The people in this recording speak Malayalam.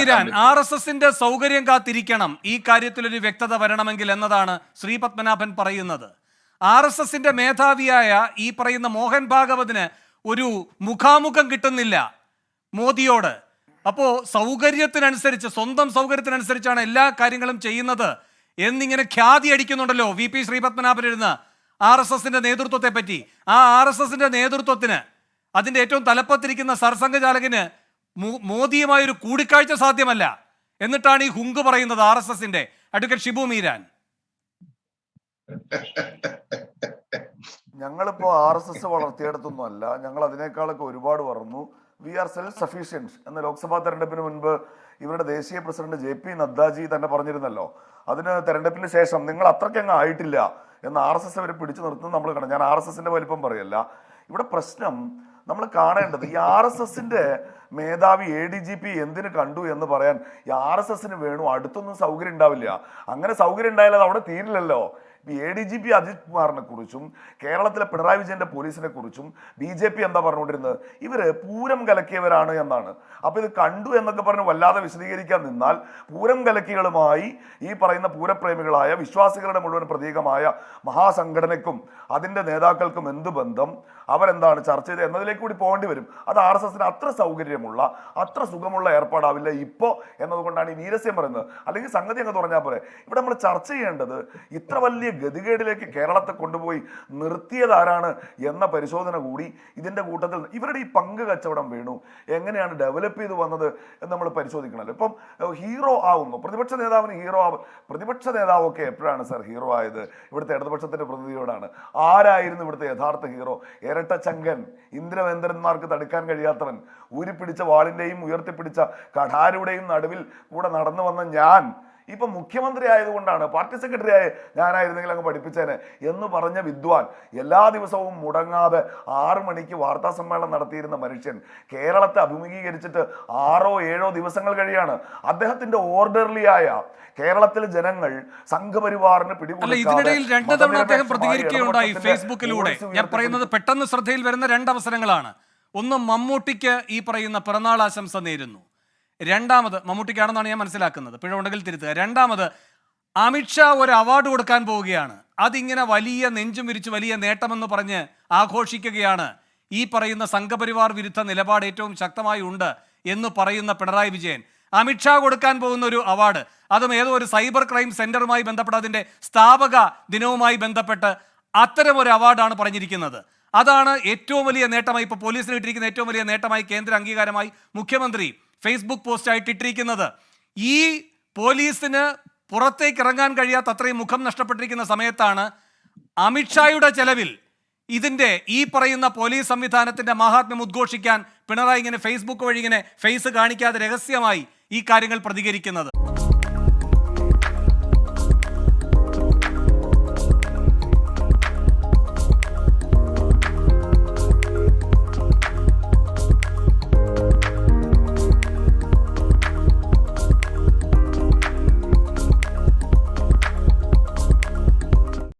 മീരാൻ ആർ എസ് എസിന്റെ സൗകര്യം കാത്തിരിക്കണം. ഈ കാര്യത്തിൽ ഒരു വ്യക്തത വരണമെങ്കിൽ എന്നതാണ് ശ്രീ പത്മനാഭൻ പറയുന്നത്. ആർ എസ് എസിന്റെ മേധാവിയായ ഈ പറയുന്ന മോഹൻ ഭാഗവതിന് ഒരു മുഖാമുഖം കിട്ടുന്നില്ല മോദിയോട്. അപ്പോ സൗകര്യത്തിനനുസരിച്ച് സ്വന്തം സൗകര്യത്തിനനുസരിച്ചാണ് എല്ലാ കാര്യങ്ങളും ചെയ്യുന്നത് എന്നിങ്ങനെ ഖ്യാതി അടിക്കുന്നുണ്ടല്ലോ വി പി ശ്രീപത്മനാഭൻ ഇരുന്ന് ആർ എസ് എസിന്റെ നേതൃത്വത്തെ പറ്റി ആ ആർ എസ് എസിന്റെ നേതൃത്വത്തിന് അതിന്റെ ഏറ്റവും തലപ്പത്തിരിക്കുന്ന സർസംഘചാലകന് മോ- മോദിയുമായി ഒരു കൂടിക്കാഴ്ച സാധ്യമല്ല. എന്നിട്ടാണ് ഈ ഹുങ്ക് പറയുന്നത് ആർ എസ് എസിന്റെ. അഡ്വക്കേറ്റ് ഷിബു മീരാൻ. ഞങ്ങളിപ്പോ ആർ എസ് എസ് വളർത്തിയെടുത്തൊന്നും അല്ല ഞങ്ങൾ അതിനേക്കാളൊക്കെ ഒരുപാട് വളർന്നു. വി ആർ സെൽഫ് സഫീഷ്യൻസ് എന്ന ലോക്സഭാ തെരഞ്ഞെടുപ്പിന് മുൻപ് ഇവരുടെ ദേശീയ പ്രസിഡന്റ് ജെ പി നദ്ദാജി തന്നെ പറഞ്ഞിരുന്നല്ലോ. അതിന് തെരഞ്ഞെടുപ്പിന് ശേഷം നിങ്ങൾ അത്രയ്ക്കങ്ങ് ആയിട്ടില്ല എന്ന് ആർ എസ് എസ് അവരെ പിടിച്ചു നിർത്തുന്നത് നമ്മൾ കാണാം ഞാൻ ആർ എസ് എസിന്റെ വലിപ്പം പറയല്ല. ഇവിടെ പ്രശ്നം നമ്മൾ കാണേണ്ടത് ഈ ആർ എസ് എസിന്റെ മേധാവി എ ഡി ജി പി എന്തിന് കണ്ടു എന്ന് പറയാൻ ഈ ആർ എസ് എസിന് വേണു അടുത്തൊന്നും സൗകര്യം ഉണ്ടാവില്ല. അങ്ങനെ സൗകര്യം ഉണ്ടായാലും അത് അവിടെ തീരില്ലല്ലോ. A D G P Ajith കുമാറിനെ കുറിച്ചും കേരളത്തിലെ പിണറായി വിജയന്റെ പോലീസിനെ കുറിച്ചും ബി ജെ പി എന്താ പറഞ്ഞുകൊണ്ടിരുന്നത്? ഇവർ പൂരം കലക്കിയവരാണ് എന്നാണ്. അപ്പൊ ഇത് കണ്ടു എന്നൊക്കെ പറഞ്ഞ് വല്ലാതെ വിശദീകരിക്കാൻ നിന്നാൽ പൂരം കലക്കികളുമായി ഈ പറയുന്ന പൂരപ്രേമികളായ വിശ്വാസികളുടെ മുഴുവൻ പ്രതീകമായ മഹാസംഘടനയ്ക്കും അതിന്റെ നേതാക്കൾക്കും എന്ത് ബന്ധം? അവരെന്താണ് ചർച്ച ചെയ്ത് എന്നതിലേക്ക് കൂടി പോകേണ്ടി വരും. അത് ആർ എസ് എസിന് അത്ര സൗകര്യമുള്ള അത്ര സുഖമുള്ള ഏർപ്പാടാവില്ല ഇപ്പോൾ എന്നതുകൊണ്ടാണ് ഈ വീരസ്യം പറയുന്നത്. അല്ലെങ്കിൽ സംഗതി അങ്ങ് പറഞ്ഞാൽ പോരെ. ഇവിടെ നമ്മൾ ചർച്ച ചെയ്യേണ്ടത് ഇത്ര വലിയ ഗതികേടിലേക്ക് കേരളത്തെ കൊണ്ടുപോയി നിർത്തിയത് ആരാണ് എന്ന പരിശോധന കൂടി ഇതിന്റെ കൂട്ടത്തിൽ ഇവരുടെ ഈ പങ്ക് കച്ചവടം വേണു. എങ്ങനെയാണ് ഡെവലപ്പ് ചെയ്ത് വന്നത് എന്ന് നമ്മൾ പരിശോധിക്കണമല്ലോ. ഇപ്പം ഹീറോ ആവുന്നു. പ്രതിപക്ഷ നേതാവിന് ഹീറോ ആവും പ്രതിപക്ഷ നേതാവൊക്കെ എപ്പോഴാണ് സർ ഹീറോ ആയത്? ഇവിടുത്തെ ഇടതുപക്ഷത്തിന്റെ പ്രതിനിധിയോടാണ്. ആരായിരുന്നു ഇവിടുത്തെ യഥാർത്ഥ ഹീറോ ഇരട്ടച്ചങ്കൻ ഇന്ദ്രവേന്ദ്രന്മാർക്ക് തടുക്കാൻ കഴിയാത്തവൻ ഊരിപ്പിടിച്ച വാളിന്റെയും ഉയർത്തിപ്പിടിച്ച കഠാരുടെയും നടുവിൽ കൂടെ നടന്നു വന്ന ഞാൻ ഇപ്പൊ മുഖ്യമന്ത്രി ആയതുകൊണ്ടാണ് പാർട്ടി സെക്രട്ടറി ആയ ഞാനായിരുന്നെങ്കിൽ അങ്ങ് പഠിപ്പിച്ചേനെ എന്ന് പറഞ്ഞ വിദ്വാൻ എല്ലാ ദിവസവും മുടങ്ങാതെ ആറു മണിക്ക് വാർത്താ സമ്മേളനം നടത്തിയിരുന്ന മനുഷ്യൻ കേരളത്തെ അഭിമുഖീകരിച്ചിട്ട് ആറോ ഏഴോ ദിവസങ്ങൾ കഴിയാണ്. അദ്ദേഹത്തിന്റെ ഓർഡർലി ആയ കേരളത്തിലെ ജനങ്ങൾ സംഘപരിവാറിന് ഇതിനിടയിൽ രണ്ട് തവണ അദ്ദേഹം പ്രതികരിക്കുകയുണ്ടായി ഫേസ്ബുക്കിലൂടെ. ഞാൻ പറയുന്നത് പെട്ടെന്ന് ശ്രദ്ധയിൽ വരുന്ന രണ്ട് അവസരങ്ങളാണ് ഒന്ന് മമ്മൂട്ടിക്ക് ഈ പറയുന്ന പിറന്നാൾ ആശംസ നേരുന്നു. രണ്ടാമത് മമ്മൂട്ടിക്കാണെന്നാണ് ഞാൻ മനസ്സിലാക്കുന്നത്. പിഴ ഉണ്ടെങ്കിൽ തിരുത്തുക. രണ്ടാമത് അമിത്ഷാ ഒരു അവാർഡ് കൊടുക്കാൻ പോവുകയാണ്. അതിങ്ങനെ വലിയ നെഞ്ചും വിരിച്ച് വലിയ നേട്ടമെന്ന് പറഞ്ഞ് ആഘോഷിക്കുകയാണ്. ഈ പറയുന്ന സംഘപരിവാർ വിരുദ്ധ നിലപാട് ഏറ്റവും ശക്തമായി ഉണ്ട് എന്ന് പറയുന്ന പിണറായി വിജയൻ. അമിത്ഷാ കൊടുക്കാൻ പോകുന്ന ഒരു അവാർഡ് അതും ഏതോ ഒരു സൈബർ ക്രൈം സെന്ററുമായി ബന്ധപ്പെട്ട് അതിന്റെ സ്ഥാപക ദിനവുമായി ബന്ധപ്പെട്ട് അത്തരം ഒരു അവാർഡാണ് പറഞ്ഞിരിക്കുന്നത്. അതാണ് ഏറ്റവും വലിയ നേട്ടമായി ഇപ്പോൾ പോലീസിന് കിട്ടിയിരിക്കുന്ന ഏറ്റവും വലിയ നേട്ടമായി കേന്ദ്ര അംഗീകാരമായി മുഖ്യമന്ത്രി ഫേസ്ബുക്ക് പോസ്റ്റായിട്ട് ഇട്ടിരിക്കുന്നത് ഈ പോലീസിന് പുറത്തേക്ക് ഇറങ്ങാൻ കഴിയാത്ത മുഖം നഷ്ടപ്പെട്ടിരിക്കുന്ന സമയത്താണ് അമിത്ഷായുടെ ചെലവിൽ ഇതിന്റെ ഈ പറയുന്ന പോലീസ് സംവിധാനത്തിന്റെ മഹാത്മ്യം ഉദ്ഘോഷിക്കാൻ പിണറായി ഇങ്ങനെ ഫേസ്ബുക്ക് വഴി ഇങ്ങനെ ഫേസ് കാണിക്കാതെ രഹസ്യമായി ഈ കാര്യങ്ങൾ പ്രതികരിക്കുന്നത്.